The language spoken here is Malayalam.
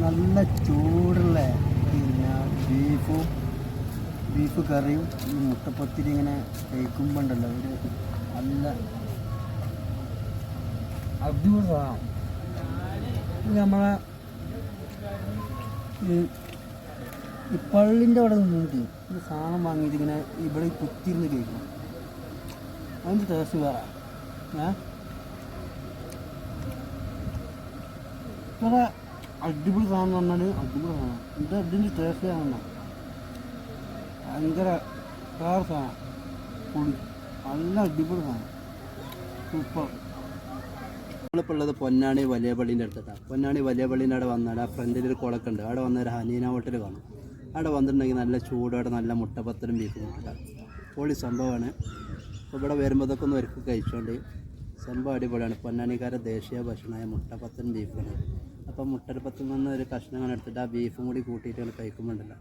നല്ല ചൂടുള്ള പിന്നെ ബീഫും ബീഫ് കറിയും ഈ മുട്ടപ്പത്തിരി ഇങ്ങനെ കഴിക്കുമ്പോൾ ഉണ്ടല്ലോ ഒരു നല്ല സാധനം. നമ്മളെ ഈ പള്ളിന്റെ അവിടെ നിന്നിട്ട് ഈ സാധനം വാങ്ങിയിട്ട് ഇങ്ങനെ ഇവിടെ കുത്തിരുന്ന് കഴിക്കണം അതിന്റെ ടേസ്റ്റ് വേറെ? ഏ? അടിപൊളി സാധനം എന്ന് പറഞ്ഞാൽ അടിപൊളി സാധനം. ഇത് അതിന്റെ ടേസ്റ്റ് ആണ് ഭയങ്കര വേറെ സാധനം. പൊളി. നല്ല അടിപൊളി സാധനം. സൂപ്പർ നമ്മളിപ്പോൾ ഉള്ളത് പൊന്നാണി വലിയ പള്ളീന്റെ അടുത്താണ് പൊന്നാണി വലിയ പള്ളീന്റെ അവിടെ വന്നാൽ ആ ഫ്രണ്ടിൽ ഒരു കുളക്ക് ഉണ്ട് അവിടെ വന്ന ഒരു ഹനീന ഹോട്ടൽ കാണും. അവിടെ വന്നിട്ടുണ്ടെങ്കിൽ നല്ല ചൂടോടെ നല്ല മുട്ടപ്പത്തലും ബീഫും കിട്ടാം. പൊളി സംഭവമാണ് അപ്പോൾ ഇവിടെ വരുമ്പോൾ ഇതൊക്കെ ഒന്ന് ഒരുക്കി കഴിച്ചുകൊണ്ട് സംഭവം അടിപൊളിയാണ്. പൊന്നാണിക്കാരുടെ ദേശീയ ഭക്ഷണമായ മുട്ടപ്പത്തലും ബീഫാണ് അപ്പോൾ മുട്ടരപ്പത്തിൽ നിന്ന് ഒരു കഷ്ണം എടുത്തിട്ട് ആ ബീഫും കൂടി കൂട്ടിയിട്ട് കഴിക്കുമ്പോണ്ടല്ലോ